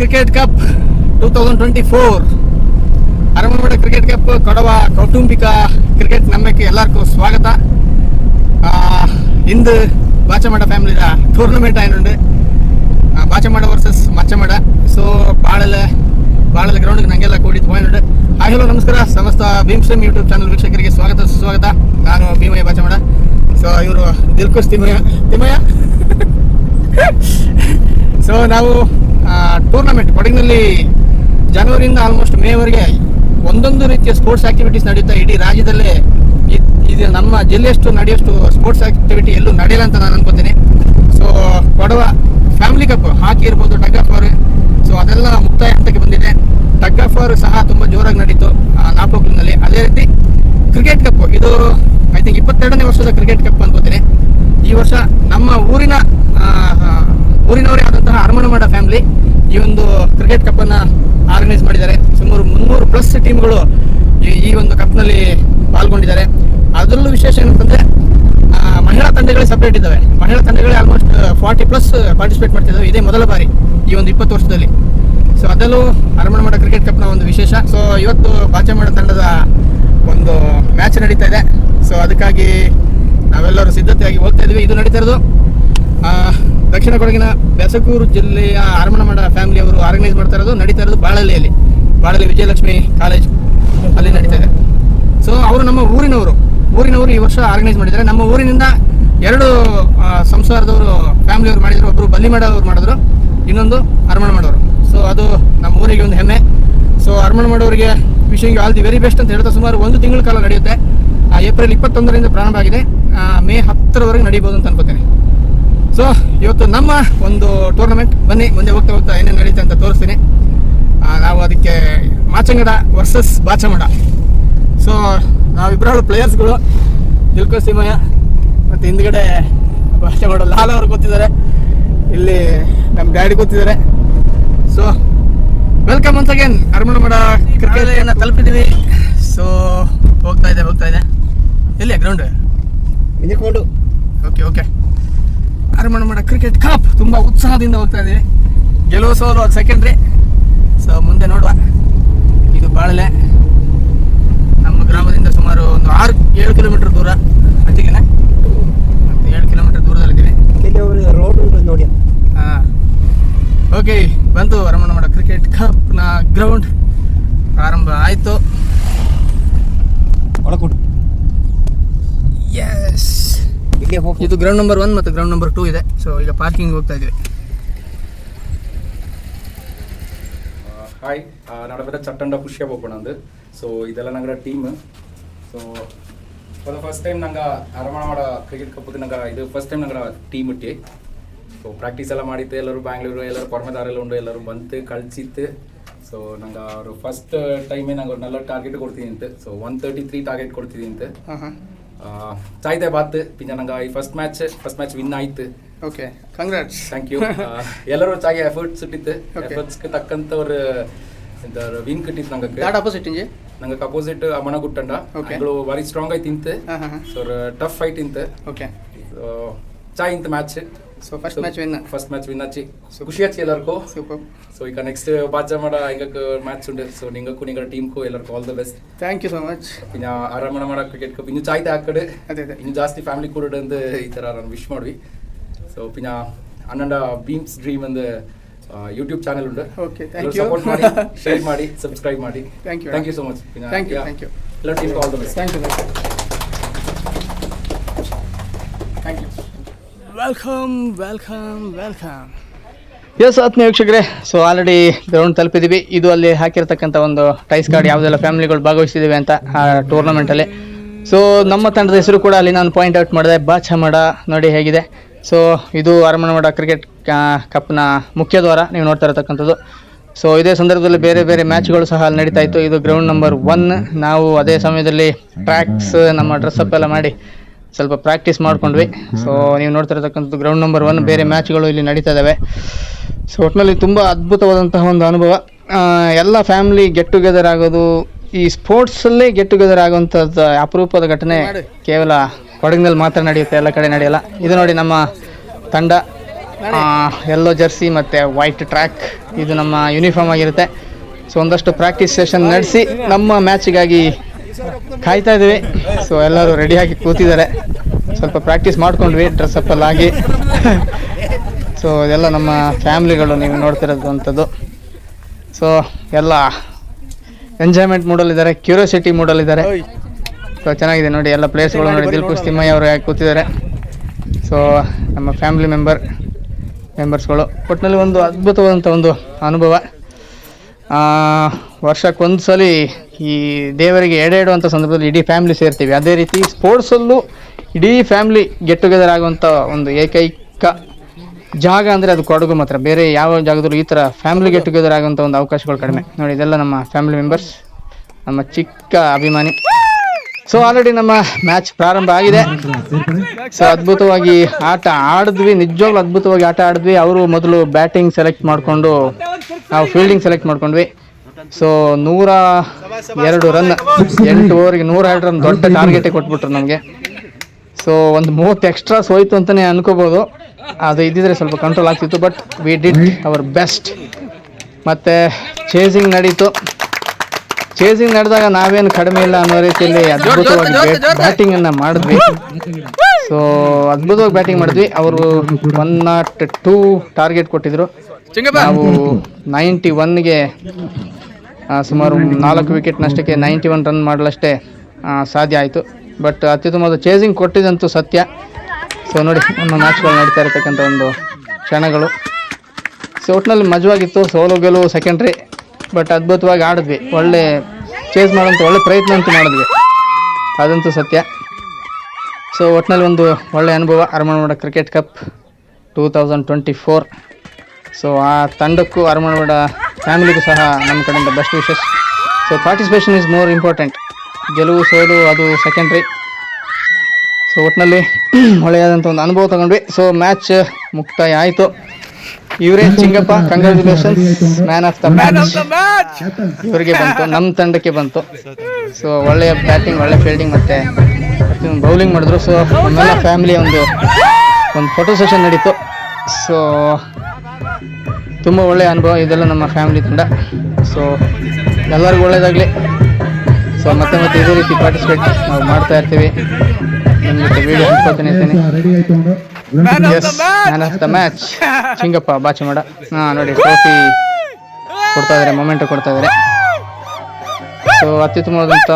Cricket cup two thousand twenty four Aramanamada cricket cup Kodava, ಕೌಟುಂಬಿಕ cricket ನಮ್ಮಕ್ಕೆ ಎಲ್ಲರಿಗೂ ಸ್ವಾಗತ. ಇಂದು ಬಾಚಮಡ ಫ್ಯಾಮಿಲಿಯ tournament ಆಯ್ನುಂಡು Bachamada versus Machamada so Balale Balale ground ನಂಗೆಲ್ಲ ಕೂಡಿದ್ದು ಹೋಯ್ನುಂಡು ಹಾಗೆಲ್ಲ ನಮಸ್ಕಾರ. ಸಮಸ್ತ ಭೀಮ್ ಸ್ಟ್ರೀಮ್ ಯೂಟ್ಯೂಬ್ ಚಾನಲ್ ವೀಕ್ಷಕರಿಗೆ ಸ್ವಾಗತ, ಸುಸ್ವಾಗತ. ನಾನು ಭೀಮಯ್ಯ ಬಾಚಮಡ ಸೊ ಇವರು ದಿಲ್ಕುಶ್ ತಿಮ್ಮಯ್ಯ. ತಿಮ್ಮಯ್ಯ? ಸೊ ನಾವು ಟೂರ್ನಮೆಂಟ್ ಕೊಡಗಿನಲ್ಲಿ ಜನವರಿಯಿಂದ ಆಲ್ಮೋಸ್ಟ್ ಮೇವರೆಗೆ ಒಂದೊಂದು ರೀತಿಯ ಸ್ಪೋರ್ಟ್ಸ್ ಆಕ್ಟಿವಿಟೀಸ್ ನಡೆಯುತ್ತಾ ಇಡೀ ರಾಜ್ಯದಲ್ಲೇ ಇದ್- ನಮ್ಮ ಜಿಲ್ಲೆಯಷ್ಟು ನಡೆಯಷ್ಟು ಸ್ಪೋರ್ಟ್ಸ್ ಆಕ್ಟಿವಿಟಿ ಎಲ್ಲೂ ನಡೆಯಲ್ಲ ಅಂತ ನಾನು ಅನ್ಕೋತೀನಿ. So Kodava family cup hockey ಇರ್ಬೋದು ಟಗ್ ಆಫ್ ಅವರ್ ಸೊ ಅದೆಲ್ಲ ಮುಕ್ತಾಯ ಹಂತಕ್ಕೆ ಬಂದಿದೆ. ಟಗ್ ಆಫ್ ಅವರ್ ಸಹ ತುಂಬ ಜೋರಾಗಿ ನಡೀತು ನಾಪೋಕ್ಲಿನಲ್ಲಿ ಅದೇ ರೀತಿ ಕ್ರಿಕೆಟ್ ಕಪ್ ಇದು ಐ ಥಿಂಕ್ ಇಪ್ಪತ್ತೆರಡನೇ ವರ್ಷದ ಕ್ರಿಕೆಟ್ ಕಪ್ ಅನ್ಕೋತೀನಿ. ಈ ವರ್ಷ ನಮ್ಮ ಊರಿನ ಊರಿನವರೇ ಆದಂತಹ ಅರಮಣಮಾಡ ಫ್ಯಾಮಿಲಿ ಈ ಒಂದು ಕ್ರಿಕೆಟ್ ಕಪ್ ಅನ್ನ ಆರ್ಗನೈಸ್ ಮಾಡಿದ್ದಾರೆ. ಸುಮಾರು ಮುನ್ನೂರು ಪ್ಲಸ್ ಟೀಮ್ಗಳು ಈ ಒಂದು ಕಪ್ನಲ್ಲಿ ಪಾಲ್ಗೊಂಡಿದ್ದಾರೆ. ಅದರಲ್ಲೂ ವಿಶೇಷ ಏನಂತಂದ್ರೆ ಮಹಿಳಾ ತಂಡಗಳೇ ಸಪ್ರೇಟ್ ಇದ್ದಾವೆ. ಮಹಿಳಾ ತಂಡಗಳೇ ಆಲ್ಮೋಸ್ಟ್ ಫಾರ್ಟಿ ಪ್ಲಸ್ ಪಾರ್ಟಿಸಿಪೇಟ್ ಮಾಡ್ತಿದ್ದಾವೆ. ಇದೇ ಮೊದಲ ಬಾರಿ ಈ ಒಂದು ಇಪ್ಪತ್ತು ವರ್ಷದಲ್ಲಿ. ಸೊ ಅದರಲ್ಲೂ ಅರಮಣಮಾಡ ಕ್ರಿಕೆಟ್ ಕಪ್ನ ಒಂದು ವಿಶೇಷ. ಸೊ ಇವತ್ತು ಬಾಚಮಾಡ ತಂಡದ ಒಂದು ಮ್ಯಾಚ್ ನಡೀತಾ ಇದೆ. ಸೊ ಅದಕ್ಕಾಗಿ ನಾವೆಲ್ಲರೂ ಸಿದ್ಧತೆಯಾಗಿ ಹೋಗ್ತಾ ಇದ್ವಿ. ಇದು ನಡೀತಾ ಇರೋದು ದಕ್ಷಿಣ ಕೊಡಗಿನ ಬೆಸಕೂರು ಜಿಲ್ಲೆಯ ಫ್ಯಾಮಿಲಿ ಅವರು ಆರ್ಗನೈಸ್ ಮಾಡ್ತಾ ಇರೋದು, ನಡೀತಾ ಇರೋದು ಬಾಳಲಿಯಲ್ಲಿ ಬಾಳಲಿ ವಿಜಯಲಕ್ಷ್ಮಿ ಕಾಲೇಜ್ ಅಲ್ಲಿ ನಡೀತಾ ಇದೆ. ಸೊ ಅವರು ನಮ್ಮ ಊರಿನವರು. ಊರಿನವರು ಈ ವರ್ಷ ಆರ್ಗನೈಸ್ ಮಾಡಿದ್ದಾರೆ. ನಮ್ಮ ಊರಿನಿಂದ ಎರಡು ಸಂಸಾರದವರು ಫ್ಯಾಮಿಲಿಯವರು ಮಾಡಿದ್ರು ಒಬ್ಬರು ಬಲ್ಲಿಮಡ ಅವರು ಮಾಡಿದ್ರು, ಇನ್ನೊಂದು ಅರಮಣ ಮಾಡೋರು ಸೊ ಅದು ನಮ್ಮ ಊರಿಗೆ ಒಂದು ಹೆಮ್ಮೆ. ಸೊ ಅರಮಣ ಮಾಡೋರಿಗೆ ವಿಷಯ ಆಲ್ ದಿ ವೆರಿ ಬೆಸ್ಟ್ ಅಂತ ಹೇಳ್ತಾ ಸುಮಾರು ಒಂದು ತಿಂಗಳ ಕಾಲ ನಡೆಯುತ್ತೆ. ಏಪ್ರಿಲ್ ಇಪ್ಪತ್ತೊಂದರಿಂದ ಪ್ರಾರಂಭ ಆಗಿದೆ. ಮೇ ಹತ್ತರವರೆಗೆ ನಡೀಬೋದು ಅಂತ ಅನ್ಕೋತೀನಿ. ಸೊ ಇವತ್ತು ನಮ್ಮ ಒಂದು ಟೂರ್ನಮೆಂಟ್ ಬನ್ನಿ ಮುಂದೆ ಹೋಗ್ತಾ ಹೋಗ್ತಾ ಏನೇನು ನಡೀತೆ ಅಂತ ತೋರಿಸ್ತೀನಿ. ನಾವು ಅದಕ್ಕೆ ಮಾಚಂಗಡ ವರ್ಸಸ್ ಬಾಚಮಡ. ಸೊ ನಾವಿಬ್ಬರು ಪ್ಲೇಯರ್ಸ್ಗಳು ದಿಲ್ಕು ಸಿಮಯ್ಯ ಮತ್ತು ಹಿಂದ್ಗಡೆ ಬಾಚಮಡ ಲಾಲ್ ಅವ್ರು ಗೊತ್ತಿದ್ದಾರೆ ಇಲ್ಲಿ ನಮ್ಮ daddy ಗೊತ್ತಿದ್ದಾರೆ so welcome once again Aramanamada cricket ತಲುಪಿದ್ದೀವಿ. So ಹೋಗ್ತಾ ಇದೆ ಹೋಗ್ತಾ ಇದೆ. ಎಲ್ಲಿ ground okay okay Aramanamada cricket cup ತುಂಬ ಉತ್ಸಾಹದಿಂದ ಹೋಗ್ತಾ ಇದ್ದೀವಿ ಗೆಲುವು ಸೋಲು ಅದು ಸೆಕೆಂಡ್ರಿ ಸೊ ಮುಂದೆ ನೋಡುವ. ಇದು ಬಾಳಲೆ ನಮ್ಮ ಗ್ರಾಮದಿಂದ ಸುಮಾರು ಒಂದು ಆರು ಏಳು ಕಿಲೋಮೀಟರ್ ದೂರ. ಒಂದು ಏಳು ಕಿಲೋಮೀಟರ್ ದೂರದಲ್ಲಿದ್ದೀವಿ. ರೋಡ್ ನೋಡಿ. ಹಾಂ. ಓಕೆ ಬಂತು ಅರಮಣಮಡ ಕ್ರಿಕೆಟ್ ಕಪ್ನ ಗ್ರೌಂಡ್ ಪ್ರಾರಂಭ ಆಯಿತು. ಒಳಕೊಡು ಎಸ್ ಇಲ್ಲಿ ಹೋಗಿ ಇದು ಗ್ರೌಂಡ್ ನಂಬರ್ ಒನ್ ಮತ್ತು ಗ್ರೌಂಡ್ ನಂಬರ್ ಟೂ ಇದೆ. ಸೊ ಈಗ ಪಾರ್ಕಿಂಗ್ ಹೋಗ್ತಾ ಇದ್ದೀವಿ. ஹாய் ಚಟ್ಟಂಡ ಖುಷಿಯ ಹೋಗೋಣ ಅಂದ್ರೆ ಸೊ ಇದೆಲ್ಲ ನಂಗರ team so for the first time ನಂಗೆ நாங்கள் ಮಾಡ ಕ್ರಿಕೆಟ್ ಕಪ್ಪು ನಂಗೆ ಇದು ಫಸ್ಟ್ ಟೈಮ್ ನಂಗೆ ಟೀಮ್ ಇಟ್ಟಿ. ಸೊ ಪ್ರಾಕ್ಟೀಸ್ ಎಲ್ಲ ಮಾಡಿತ್ತು ಎಲ್ಲರೂ ಬ್ಯಾಂಗ್ಳೂರು ಎಲ್ಲರೂ ಕೊರಮೆದಾರೆಲ್ಲ ಉಂಡು. ಎಲ್ಲರೂ ಬಂತು ಕಳಿಸಿತ್ತು. ಸೊ ನಂಗೆ ಅವರು ಫಸ್ಟ್ ಟೈಮೇ ನಂಗೆ ಒಂದು ನಲ್ಲ ಟಾರ್ಗೆಟ್ ಅಂತ. So one thirty three target ಕೊಡ್ತಿದ್ದಂತೆ ಚಾಯ್ದೆ ಬಾತ್ ಪಿನ್ನ ನಂಗೆ ಈ first match first match win ಆಯ್ತು ಓಕೆ ಕಂಗ್ರಾಟ್ಸ್ ಥ್ಯಾಂಕ್ ಯು ಎಲ್ಲರೂ ಚಾಗಿ ಎಫರ್ಟ್ಸ್ ಇಟ್ಟಿತ್ತು Okay. ಎಫರ್ಟ್ಸ್ಗೆ ತಕ್ಕಂತ ಅವ್ರ ವಿನ್ ಕಟ್ಟಿತ್ತು ನಂಗೆ ಯಾಡ್ ಆಪೋಸಿಟ್ ಇಂಜಿ ನಂಗೆ ಅಪೋಸಿಟ್ ಅಮನ ಗುಟ್ಟಂಡ Okay. ಭಾರಿ ಸ್ಟ್ರಾಂಗ್ ಆಯ್ತು ಇಂತ ಸೊ ಟಫ್ ಫೈಟ್ ಇಂತ ಓಕೆ ಚಾಯ್ ಇಂತ match so first match win first match win ಆಚಿ ಖುಷಿ ಆಚಿ ಎಲ್ಲರಿಗೂ. ಸೂಪರ್ ಸೊ ಈಗ ನೆಕ್ಸ್ಟ್ ಬಾಜ ಮಾಡ ಈಗ ಮ್ಯಾಚ್ ಉಂಡು ಸೊ ನಿಂಗಕ್ಕೂ ನಿಂಗ ಟೀಮ್ಗೂ ಎಲ್ಲರಿಗೂ all the best thank you so much ಇನ್ನ ಆರಾಮಣ ಮಾಡ ಕ್ರಿಕೆಟ್ ಕಪ್ ಇನ್ನು ಚಾಯ್ತೆ ಆ ಕಡೆ? ಅದೇ ಅದೇ. ಇನ್ನು ಜಾಸ್ತಿ ಫ್ಯಾಮಿಲಿ ಕೂಡ ಅಂದು ಈ ತರ ನಾನು ವಿಶ್ ಮಾಡ್ವಿ. ಸೊ ಪಿನ್ನ ಅನ್ನಂಡ ಬೀಮ್ಸ್ ಡ್ರೀಮ್ ಅಂದು ಯೂಟ್ಯೂಬ್ ಚಾನೆಲ್ ಉಂಟು. ಓಕೆ ಥ್ಯಾಂಕ್ ಯು ಸಪೋರ್ಟ್ ಮಾಡಿ ಶೇರ್ ಮಾಡಿ ಸಬ್ಸ್ಕ್ರೈಬ್ ಮಾಡಿ. Thank you thank you so much thank you thank you ಎಲ್ಲ team all the best thank you thank you welcome welcome welcome yes ಆತ್ಮೀಯ ವೀಕ್ಷಕರೇ so already ground ತಲುಪಿದ್ದೀವಿ ಇದು ಅಲ್ಲಿ ಹಾಕಿರ್ತಕ್ಕಂಥ ಒಂದು ties card, ಯಾವುದೆಲ್ಲ ಫ್ಯಾಮಿಲಿಗಳು ಭಾಗವಹಿಸಿದ್ದೀವಿ ಅಂತ ಆ ಟೂರ್ನಮೆಂಟಲ್ಲಿ ಸೊ ನಮ್ಮ ತಂಡದ ಹೆಸರು ಕೂಡ ಅಲ್ಲಿ ನಾನು ಪಾಯಿಂಟ್ ಔಟ್ ಮಾಡಿದೆ. ಬಾಚಮಡ ನೋಡಿ ಹೇಗಿದೆ. ಸೊ ಇದು ಅರಮನಮಡ ಕ್ರಿಕೆಟ್ ಕಪ್ನ ಮುಖ್ಯ ದ್ವಾರ. ನೀವು ನೋಡ್ತಾ ಇರತಕ್ಕಂಥದ್ದು. ಸೊ ಇದೇ ಸಂದರ್ಭದಲ್ಲಿ ಬೇರೆ ಬೇರೆ ಮ್ಯಾಚ್ಗಳು ಸಹ ಅಲ್ಲಿ ನಡೀತಾ ಇತ್ತು. ಇದು ಗ್ರೌಂಡ್ ನಂಬರ್ ಒನ್ ನಾವು ಅದೇ ಸಮಯದಲ್ಲಿ ಟ್ರ್ಯಾಕ್ಸ್ ನಮ್ಮ ಡ್ರೆಸ್ಅಪ್ ಎಲ್ಲ ಮಾಡಿ ಸ್ವಲ್ಪ ಪ್ರಾಕ್ಟೀಸ್ ಮಾಡ್ಕೊಂಡ್ವಿ. ಸೊ ನೀವು ನೋಡ್ತಾ ಇರತಕ್ಕಂಥದ್ದು ಗ್ರೌಂಡ್ ನಂಬರ್ ಒನ್ ಬೇರೆ ಮ್ಯಾಚ್ಗಳು ಇಲ್ಲಿ ನಡೀತಾ ಇದ್ದಾವೆ ಸೊ ಒಟ್ಟಿನಲ್ಲಿ ತುಂಬ ಅದ್ಭುತವಾದಂತಹ ಒಂದು ಅನುಭವ. ಆ, ಎಲ್ಲ ಫ್ಯಾಮಿಲಿ ಗೆಟ್ ಟುಗೆದರ್ ಆಗೋದು ಈ ಸ್ಪೋರ್ಟ್ಸಲ್ಲೇ ಗೆಟ್ ಟುಗೆದರ್ ಆಗುವಂಥದ್ದು ಅಪರೂಪದ ಘಟನೆ ಕೇವಲ ಕೊಡಗಿನಲ್ಲಿ ಮಾತ್ರ ನಡೆಯುತ್ತೆ ಎಲ್ಲ ಕಡೆ ನಡೆಯಲ್ಲ. ಇದು ನೋಡಿ ನಮ್ಮ ತಂಡ. ಎಲ್ಲೋ ಜರ್ಸಿ ಮತ್ತು ವೈಟ್ ಟ್ರ್ಯಾಕ್ ಇದು ನಮ್ಮ ಯೂನಿಫಾರ್ಮ್ ಆಗಿರುತ್ತೆ. ಸೊ ಒಂದಷ್ಟು ಪ್ರಾಕ್ಟೀಸ್ ಸೆಷನ್ ನಡೆಸಿ ನಮ್ಮ ಮ್ಯಾಚಿಗಾಗಿ ಕಾಯ್ತಾ ಇದ್ದೀವಿ ಸೊ ಎಲ್ಲರೂ ರೆಡಿಯಾಗಿ ಕೂತಿದ್ದಾರೆ. ಸ್ವಲ್ಪ ಪ್ರಾಕ್ಟೀಸ್ ಮಾಡ್ಕೊಂಡ್ವಿ ಡ್ರೆಸ್ಸಪ್ಪಲ್ಲಿ ಆಗಿ. ಸೊ ಇದೆಲ್ಲ ನಮ್ಮ ಫ್ಯಾಮ್ಲಿಗಳು ನೀವು ನೋಡ್ತಿರೋದಂಥದ್ದು. ಸೊ ಎಲ್ಲ ಎಂಜಾಯ್ಮೆಂಟ್ ಮೂಡಲ್ಲಿದ್ದಾರೆ ಕ್ಯೂರಿಯಾಸಿಟಿ ಮೂಡಲ್ಲಿದ್ದಾರೆ. ಸೊ ಚೆನ್ನಾಗಿದೆ ನೋಡಿ, ಎಲ್ಲ ಪ್ಲೇಸ್ಗಳು ನೋಡಿ, ದಿಲ್ಕುಶ್ ತಿಮ್ಮಯ್ಯ ಅವರು ಯಾಕೆ ಕೂತಿದ್ದಾರೆ. ಸೊ ನಮ್ಮ ಫ್ಯಾಮಿಲಿ ಮೆಂಬರ್ ಮೆಂಬರ್ಸ್ಗಳು ಒಟ್ಟಿನಲ್ಲಿ ಒಂದು ಅದ್ಭುತವಾದಂಥ ಒಂದು ಅನುಭವ. ವರ್ಷಕ್ಕೊಂದು ಸಲ ಈ ದೇವರಿಗೆ ಎಡೆ ಇಡುವಂಥ ಸಂದರ್ಭದಲ್ಲಿ ಇಡೀ ಫ್ಯಾಮಿಲಿ ಸೇರ್ತೀವಿ. ಅದೇ ರೀತಿ ಸ್ಪೋರ್ಟ್ಸಲ್ಲೂ ಇಡೀ ಫ್ಯಾಮಿಲಿ ಗೆಟ್ ಟುಗೆದರ್ ಆಗುವಂಥ ಒಂದು ಏಕೈಕ ಜಾಗ ಅಂದರೆ ಅದು ಕೊಡಗು ಮಾತ್ರ. ಬೇರೆ ಯಾವ ಜಾಗದಲ್ಲೂ ಈ ಥರ ಫ್ಯಾಮಿಲಿ ಗೆಟ್ ಟುಗೆದರ್ ಆಗುವಂಥ ಒಂದು ಅವಕಾಶಗಳು ಕಡಿಮೆ. ನೋಡಿ, ಇದೆಲ್ಲ ನಮ್ಮ ಫ್ಯಾಮಿಲಿ ಮೆಂಬರ್ಸ್ ನಮ್ಮ ಚಿಕ್ಕ ಅಭಿಮಾನಿ. ಸೊ ಆಲ್ರೆಡಿ ನಮ್ಮ ಮ್ಯಾಚ್ ಪ್ರಾರಂಭ ಆಗಿದೆ. ಸೊ ಅದ್ಭುತವಾಗಿ ಆಟ ಆಡಿದ್ವಿ. ನಿಜವಾಗ್ಲೂ ಅದ್ಭುತವಾಗಿ ಆಟ ಆಡಿದ್ವಿ. ಅವರು ಮೊದಲು ಬ್ಯಾಟಿಂಗ್ ಸೆಲೆಕ್ಟ್ ಮಾಡಿಕೊಂಡು, ನಾವು ಫೀಲ್ಡಿಂಗ್ ಸೆಲೆಕ್ಟ್ ಮಾಡ್ಕೊಂಡ್ವಿ. ಸೊ ನೂರ ಎರಡು ರನ್ ಎಂಟು ಓವರ್ಗೆ ನೂರ ಎರಡು ರನ್ ದೊಡ್ಡ ಟಾರ್ಗೆಟೇ ಕೊಟ್ಬಿಟ್ರು ನಮಗೆ. ಸೊ ಒಂದು ಮೂವತ್ತು ಎಕ್ಸ್ಟ್ರಾಸ್ ಹೋಯ್ತು ಅಂತಲೇ ಅನ್ಕೋಬೋದು. ಅದು ಇದ್ದಿದ್ರೆ ಸ್ವಲ್ಪ ಕಂಟ್ರೋಲ್ ಆಗ್ತಿತ್ತು but we did our best ಮತ್ತು ಚೇಸಿಂಗ್ ನಡೀತು. ಚೇಸಿಂಗ್ ನಡೆದಾಗ ನಾವೇನು ಕಡಿಮೆ ಇಲ್ಲ ಅನ್ನೋ ರೀತಿಯಲ್ಲಿ ಅದ್ಭುತವಾಗಿ ಬ್ಯಾಟಿಂಗನ್ನು ಮಾಡಿದ್ವಿ. ಸೊ ಅದ್ಭುತವಾಗಿ ಬ್ಯಾಟಿಂಗ್ ಮಾಡಿದ್ವಿ. ಅವರು ಒನ್ ನಾಟ್ ಟೂ ಟಾರ್ಗೆಟ್ ಕೊಟ್ಟಿದ್ರು. ನಾವು ನೈಂಟಿ ಒನ್ಗೆ ಸುಮಾರು ನಾಲ್ಕು ವಿಕೆಟ್ ನಷ್ಟಕ್ಕೆ ನೈಂಟಿ ಒನ್ ರನ್ ಮಾಡಲಷ್ಟೇ ಸಾಧ್ಯ ಆಯಿತು. ಬಟ್ ಅತ್ಯುತ್ತಮವಾದ ಚೇಸಿಂಗ್ ಕೊಟ್ಟಿದ್ದಂತೂ ಸತ್ಯ. ಸೊ ನೋಡಿ, ನಮ್ಮ ಮ್ಯಾಚ್ಗಳು ನಡೀತಾ ಇರತಕ್ಕಂಥ ಒಂದು ಕ್ಷಣಗಳು. ಸೊ ಒಟ್ಟಿನಲ್ಲಿ ಮಜವಾಗಿತ್ತು, ಸೋಲು ಗೆಲುವು ಸೆಕೆಂಡ್ರಿ ಬಟ್ ಅದ್ಭುತವಾಗಿ ಆಡಿದ್ವಿ. ಒಳ್ಳೆ ಚೇಸ್ ಮಾಡೋಂಥ ಒಳ್ಳೆ ಪ್ರಯತ್ನ ಅಂತೂ ಮಾಡಿದ್ವಿ. ಅದಂತೂ ಸತ್ಯ. ಸೊ ಒಟ್ಟಿನಲ್ಲಿ ಒಂದು ಒಳ್ಳೆ ಅನುಭವ. Aramanavada cricket cup two thousand twenty four so ಆ ತಂಡಕ್ಕೂ ಅರಮಣವಾಡ ಫ್ಯಾಮಿಲಿಗೂ ಸಹ ನಮ್ಮ ಕಡೆಯಿಂದ best wishes so participation is more important ಗೆಲುವು ಸೋಲು ಅದು ಸೆಕೆಂಡ್ರಿ ಸೊ ಒಟ್ಟಿನಲ್ಲಿ ಒಳ್ಳೆಯಾದಂಥ ಒಂದು ಅನುಭವ ತಗೊಂಡ್ವಿ. ಸೊ ಮ್ಯಾಚ್ ಮುಕ್ತಾಯ ಆಯಿತು. ಇವರೇ Chingappa congratulations man of the match ಇವರಿಗೆ ಬಂತು ನಮ್ಮ ತಂಡಕ್ಕೆ ಬಂತು. ಸೊ ಒಳ್ಳೆಯ ಬ್ಯಾಟಿಂಗ್ ಒಳ್ಳೆ ಫೀಲ್ಡಿಂಗ್ ಮತ್ತೆ ಬೌಲಿಂಗ್ ಮಾಡಿದ್ರು. ಸೊ ನಮ್ಮೆಲ್ಲ ಫ್ಯಾಮಿಲಿ ಒಂದು ಒಂದು ಫೋಟೋ ಸೆಷನ್ ನಡೀತು. ಸೊ ತುಂಬ ಒಳ್ಳೆಯ ಅನುಭವ ಇದೆಲ್ಲ ನಮ್ಮ ಫ್ಯಾಮಿಲಿ ತಂಡ. ಸೊ ಎಲ್ಲರಿಗೂ ಒಳ್ಳೆಯದಾಗಲಿ ಸೊ ಮತ್ತೆ ಮತ್ತೆ ಇದೇ ರೀತಿ ಪಾರ್ಟಿಸಿಪೇಟ್ ನಾವು ಮಾಡ್ತಾ ಇರ್ತೀವಿ. ಜೊತೆ ವಿಡಿಯೋ ಹಂಚ್ಕೊಳ್ತಾನೆ ಇರ್ತೀನಿ yes man of the match Chingappa Bachamada. ಹಾಂ ನೋಡಿ ಟ್ರೋಫಿ ಕೊಡ್ತಾ ಇದ್ದಾರೆ ಮೊಮೆಂಟ್ ಕೊಡ್ತಾ ಇದ್ದಾರೆ ಸೊ ಅತ್ಯುತ್ತಮವಾದಂಥ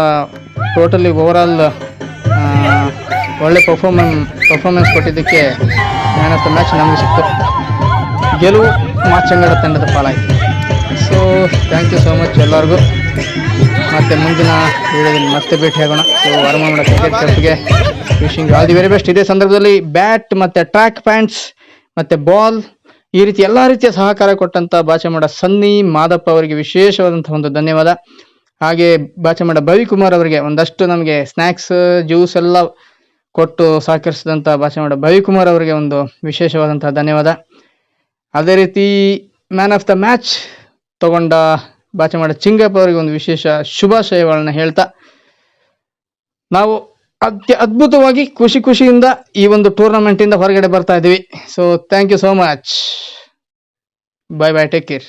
ಟೋಟಲಿ ಓವರಾಲ್ ಒಳ್ಳೆ ಪರ್ಫಾರ್ಮೆನ್ ಪರ್ಫಾರ್ಮೆನ್ಸ್ ಕೊಟ್ಟಿದ್ದಕ್ಕೆ ಮ್ಯಾನ್ ಆಫ್ ದ ಮ್ಯಾಚ್ ನಮಗೆ ಸಿಕ್ತು. ಗೆಲುವು ಮಾಚಂಗಡ ತಂಡದ ಪಾಲಾಯಿತು. So thank you so much ಎಲ್ಲರಿಗೂ. ಮತ್ತು ಮುಂದಿನ ವೀಡಿಯೋದಲ್ಲಿ ಮತ್ತೆ ಭೇಟಿಯಾಗೋಣ so Aramana cricket ಕಪ್ಗೆ wishing all the very best ಇದೇ ಸಂದರ್ಭದಲ್ಲಿ ಬ್ಯಾಟ್ ಮತ್ತು ಟ್ರ್ಯಾಕ್ ಪ್ಯಾಂಟ್ಸ್ ಮತ್ತು ಬಾಲ್ ಈ ರೀತಿ ಎಲ್ಲ ರೀತಿಯ ಸಹಕಾರ ಕೊಟ್ಟಂಥ ಬಾಚಮಡ ಸನ್ನಿ ಮಾದಪ್ಪ ಅವರಿಗೆ ವಿಶೇಷವಾದಂಥ ಒಂದು ಧನ್ಯವಾದ. ಹಾಗೆ ಬಾಚಮಡ ಭವಿಕುಮಾರ್ ಅವರಿಗೆ ಒಂದಷ್ಟು ನಮಗೆ ಸ್ನ್ಯಾಕ್ಸ್ ಜ್ಯೂಸ್ ಎಲ್ಲ ಕೊಟ್ಟು ಸಹಕರಿಸಿದಂಥ ಬಾಚಮಡ ಭವಿಕುಮಾರ್ ಅವರಿಗೆ ಒಂದು ವಿಶೇಷವಾದಂಥ ಧನ್ಯವಾದ. ಅದೇ ರೀತಿ ಮ್ಯಾನ್ ಆಫ್ ದ ಮ್ಯಾಚ್ ತಗೊಂಡ ಬಾಚಮಾಡ ಚಿಂಗಪ್ಪ ಅವರಿಗೆ ಒಂದು ವಿಶೇಷ ಶುಭಾಶಯಗಳನ್ನ ಹೇಳ್ತಾ ನಾವು ಅತ್ಯ ಅದ್ಭುತವಾಗಿ ಖುಷಿ ಖುಷಿಯಿಂದ ಈ ಒಂದು ಟೂರ್ನಮೆಂಟ್ ಇಂದ ಹೊರಗಡೆ ಬರ್ತಾ ಇದೀವಿ so thank you so much bye bye take care